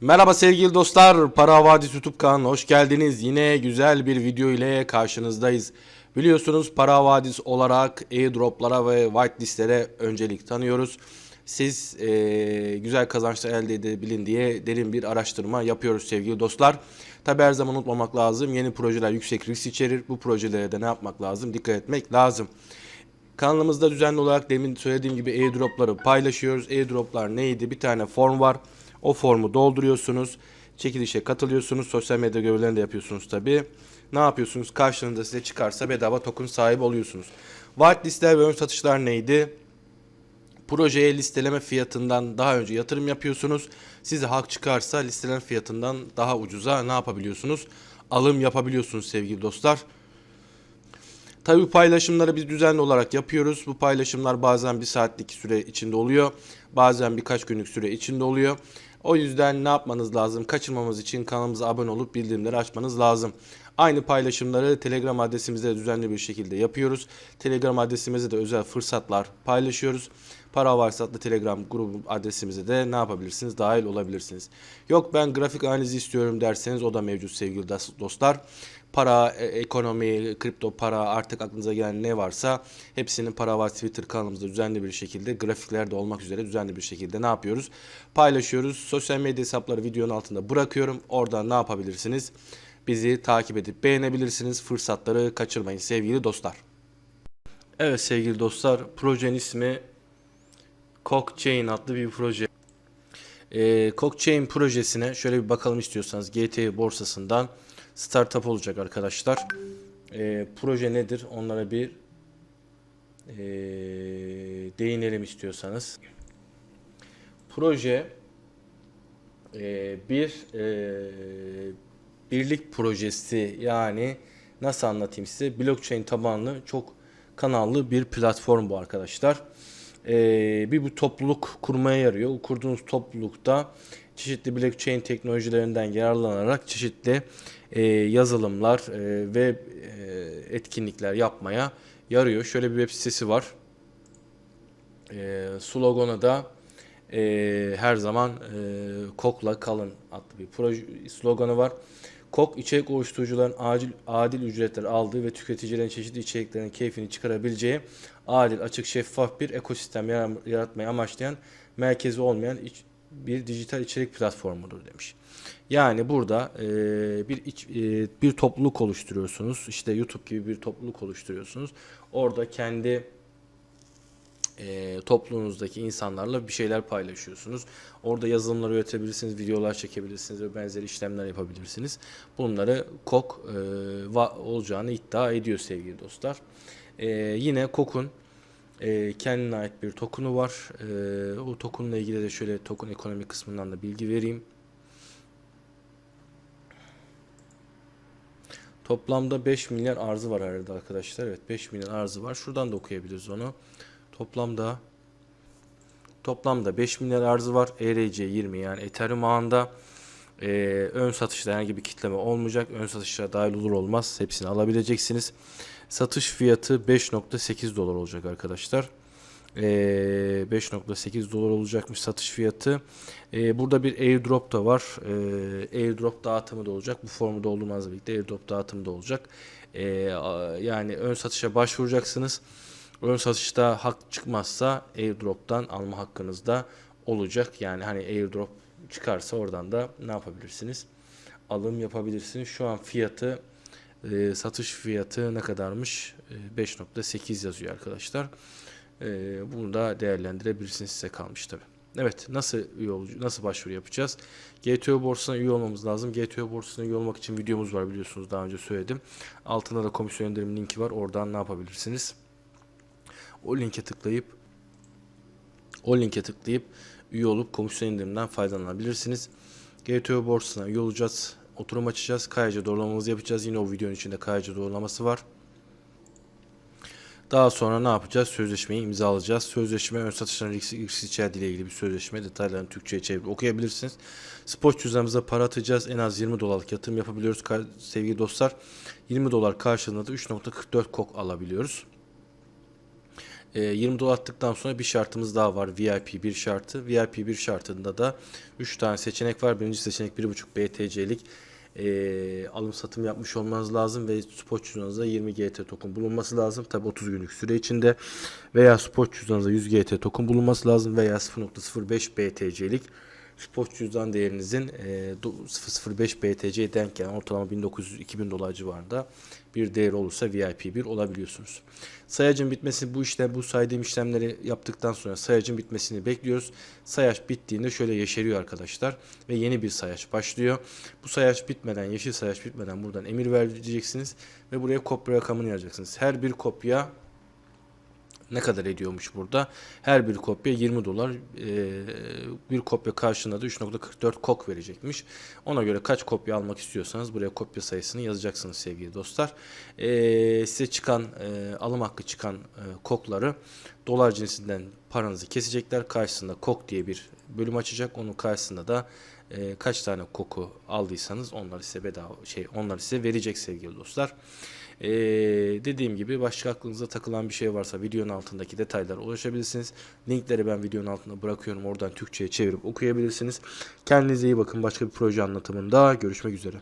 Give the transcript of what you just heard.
Merhaba sevgili dostlar, Para Havadis YouTube kanalına hoş geldiniz. Yine güzel bir video ile karşınızdayız. Biliyorsunuz Para Havadis olarak airdroplara ve whitelistlere öncelik tanıyoruz. Siz eee, güzel kazançlar elde edebilin diye derin bir araştırma yapıyoruz sevgili dostlar. Tabi her zaman unutmamak lazım. Yeni projeler yüksek risk içerir. Bu projelere de ne yapmak lazım? Dikkat etmek lazım. Kanalımızda düzenli olarak demin söylediğim gibi airdropları paylaşıyoruz. Airdroplar neydi? Bir tane form var. O formu dolduruyorsunuz. Çekilişe katılıyorsunuz. Sosyal medya görevlerini de yapıyorsunuz tabi. Ne yapıyorsunuz? Karşılığında size çıkarsa bedava token sahibi oluyorsunuz. Whitelistler ve ön satışlar neydi? Projeye listeleme fiyatından daha önce yatırım yapıyorsunuz. Size hak çıkarsa listeleme fiyatından daha ucuza ne yapabiliyorsunuz? Alım yapabiliyorsunuz sevgili dostlar. Tabii bu paylaşımları biz düzenli olarak yapıyoruz. Bu paylaşımlar bazen bir saatlik süre içinde oluyor. Bazen birkaç günlük süre içinde oluyor. O yüzden ne yapmanız lazım? Kaçırmamız için kanalımıza abone olup bildirimleri açmanız lazım. Aynı paylaşımları Telegram adresimizde düzenli bir şekilde yapıyoruz. Telegram adresimizde de özel fırsatlar paylaşıyoruz. Para varsa adlı Telegram grubu adresimize de ne yapabilirsiniz? Dahil olabilirsiniz. Yok ben grafik analizi istiyorum derseniz o da mevcut sevgili dos- dostlar. Para, e, ekonomi, kripto para artık aklınıza gelen ne varsa hepsinin para var Twitter kanalımızda düzenli bir şekilde grafiklerde olmak üzere düzenli bir şekilde ne yapıyoruz? Paylaşıyoruz. Sosyal medya hesapları videonun altında bırakıyorum. Oradan ne yapabilirsiniz? Bizi takip edip beğenebilirsiniz. Fırsatları kaçırmayın sevgili dostlar. Evet sevgili dostlar projenin ismi Cockchain adlı bir proje. Ee, Cockchain projesine şöyle bir bakalım istiyorsanız GT borsasından startup olacak arkadaşlar. Ee, proje nedir? Onlara bir ee, değinelim istiyorsanız. Proje ee, bir ee, birlik projesi yani nasıl anlatayım size blockchain tabanlı çok kanallı bir platform bu arkadaşlar. Ee, bir bu topluluk kurmaya yarıyor. Kurduğunuz toplulukta çeşitli blockchain teknolojilerinden yararlanarak çeşitli e, yazılımlar e, ve e, etkinlikler yapmaya yarıyor. Şöyle bir web sitesi var. E, sloganı da e, her zaman e, kokla kalın adlı bir proje sloganı var. KOK içerik oluşturucuların acil adil ücretler aldığı ve tüketicilerin çeşitli içeriklerin keyfini çıkarabileceği adil, açık, şeffaf bir ekosistem yara- yaratmayı amaçlayan merkezi olmayan iç- bir dijital içerik platformudur demiş. Yani burada e, bir iç, e, bir topluluk oluşturuyorsunuz. İşte YouTube gibi bir topluluk oluşturuyorsunuz. Orada kendi e, toplumunuzdaki insanlarla bir şeyler paylaşıyorsunuz. Orada yazılımlar üretebilirsiniz, videolar çekebilirsiniz ve benzeri işlemler yapabilirsiniz. Bunları KOK e, olacağını iddia ediyor sevgili dostlar. E, yine KOK'un e, kendine ait bir token'u var. E, o token'la ilgili de şöyle token ekonomi kısmından da bilgi vereyim. Toplamda 5 milyar arzı var arada arkadaşlar. Evet 5 milyar arzı var. Şuradan da okuyabiliriz onu. Toplamda toplamda 5 milyar arzı var. ERC20 yani Ethereum ağında Ee, ön satışta herhangi bir kitleme olmayacak. Ön satışa dahil olur olmaz hepsini alabileceksiniz. Satış fiyatı 5.8 dolar olacak arkadaşlar. Ee, 5.8 dolar olacakmış satış fiyatı. Ee, burada bir airdrop da var. Ee, airdrop dağıtımı da olacak. Bu formu doldurmanızla birlikte airdrop dağıtımı da olacak. A- yani ön satışa başvuracaksınız. Ön satışta hak çıkmazsa airdrop'tan alma hakkınız da olacak. Yani hani airdrop çıkarsa oradan da ne yapabilirsiniz? Alım yapabilirsiniz. Şu an fiyatı e, satış fiyatı ne kadarmış? E, 5.8 yazıyor arkadaşlar. E, bunu da değerlendirebilirsiniz size kalmış tabi. Evet nasıl üye ol- nasıl başvuru yapacağız? GTO borsasına üye olmamız lazım. GTO borsasına üye olmak için videomuz var biliyorsunuz daha önce söyledim. Altında da komisyon indirim linki var. Oradan ne yapabilirsiniz? O linke tıklayıp o linke tıklayıp üye olup komisyon indiriminden faydalanabilirsiniz. GTO borsasına üye olacağız. Oturum açacağız. KYC doğrulamamızı yapacağız. Yine o videonun içinde KYC doğrulaması var. Daha sonra ne yapacağız? Sözleşmeyi imzalayacağız. Sözleşme ön satışların risk, içerdiği ile ilgili bir sözleşme. Detaylarını Türkçe'ye çevirip okuyabilirsiniz. Spot cüzdanımıza para atacağız. En az 20 dolarlık yatırım yapabiliyoruz sevgili dostlar. 20 dolar karşılığında da 3.44 kok alabiliyoruz. E, 20 dolar attıktan sonra bir şartımız daha var. VIP bir şartı. VIP bir şartında da 3 tane seçenek var. Birinci seçenek 1.5 BTC'lik e, alım satım yapmış olmanız lazım ve spot cüzdanınızda 20 GT token bulunması lazım. Tabi 30 günlük süre içinde veya spot cüzdanınızda 100 GT token bulunması lazım veya 0.05 BTC'lik spot cüzdan değerinizin e, do- 0.05 BTC'ye denk gelen ortalama 1900-2000 dolar civarında bir değer olursa VIP 1 olabiliyorsunuz. Sayacın bitmesi bu işte bu saydığım işlemleri yaptıktan sonra sayacın bitmesini bekliyoruz. Sayaç bittiğinde şöyle yeşeriyor arkadaşlar ve yeni bir sayaç başlıyor. Bu sayaç bitmeden yeşil sayaç bitmeden buradan emir vereceksiniz ve buraya kopya rakamını yazacaksınız. Her bir kopya ne kadar ediyormuş burada? Her bir kopya 20 dolar. Ee, bir kopya karşılığında da 3.44 kok verecekmiş. Ona göre kaç kopya almak istiyorsanız buraya kopya sayısını yazacaksınız sevgili dostlar. Ee, size çıkan e, alım hakkı çıkan e, kokları dolar cinsinden paranızı kesecekler. Karşısında kok diye bir bölüm açacak. Onun karşısında da e, kaç tane koku aldıysanız onlar size bedava şey onlar size verecek sevgili dostlar. Ee, dediğim gibi başka aklınıza takılan bir şey varsa videonun altındaki detaylara ulaşabilirsiniz. Linkleri ben videonun altına bırakıyorum. Oradan Türkçe'ye çevirip okuyabilirsiniz. Kendinize iyi bakın. Başka bir proje anlatımında görüşmek üzere.